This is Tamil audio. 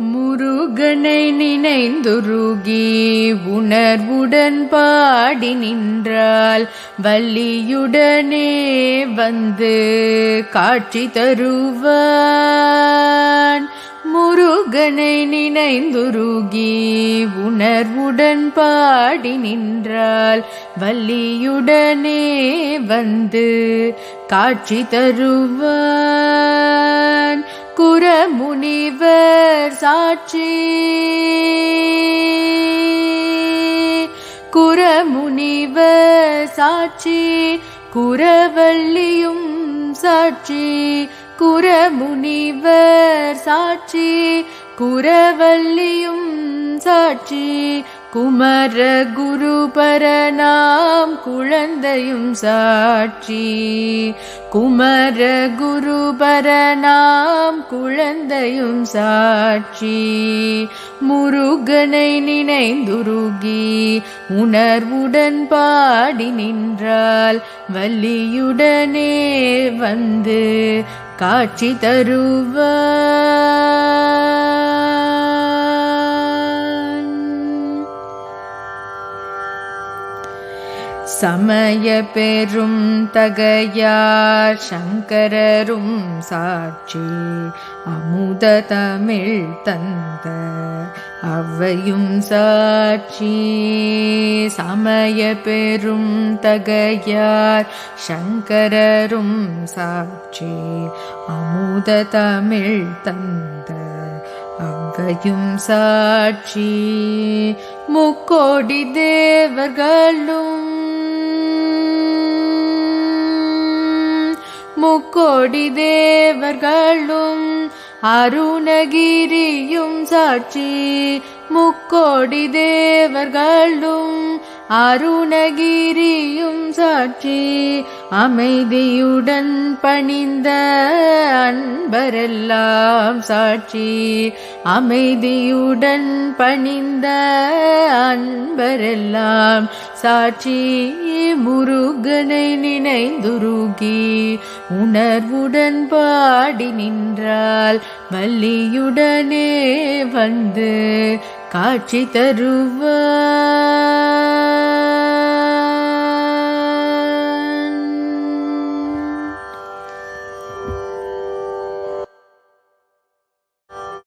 முருகனை நினைந்துருகி உணர்வுடன் பாடி நின்றால் வள்ளியுடனே வந்து காட்சி தருவான். முருகனை நினைந்துருகி உணர்வுடன் பாடி நின்றால் வள்ளியுடனே வந்து காட்சி தருவான். குரமுனிவர் சாட்சி. குரமுனிவர் சாட்சி. குரவல்லியும் சாட்சி. குரமுனிவர் சாட்சி. குரவல்லியும் சாட்சி. குமர குருபரனாம் குழந்தையும் சாட்சி. குமர குருபரனாம் குழந்தையும் சாட்சி. முருகனை நினைந்துருகி உணர்வுடன் பாடி நின்றால் வள்ளியுடனே வந்து காட்சி தருவார். சமய பெரும் தகையார் சங்கரரும் சாட்சி அமுத தமிழ் தந்த அவ்வையும் சாட்சி. சமய பெரும் தகையார் சங்கரரும் சாட்சி அமுத தமிழ் தந்த அவ்வையும் சாட்சி. முக்கோடி தேவர்களும் முக்கோடி தேவர்களும் அருணகிரியும் சாட்சி. முக்கோடி தேவர்களும் அருணகிரியும் சாட்சி அமைதியுடன் பணிந்த அன்பரெல்லாம் சாட்சி அமைதியுடன் பணிந்த அன்பரெல்லாம் சாட்சி. முருகனை நினைந்துருகி உணர்வுடன் பாடி நின்றால் வள்ளியுடனே வந்து காட்சி தருவா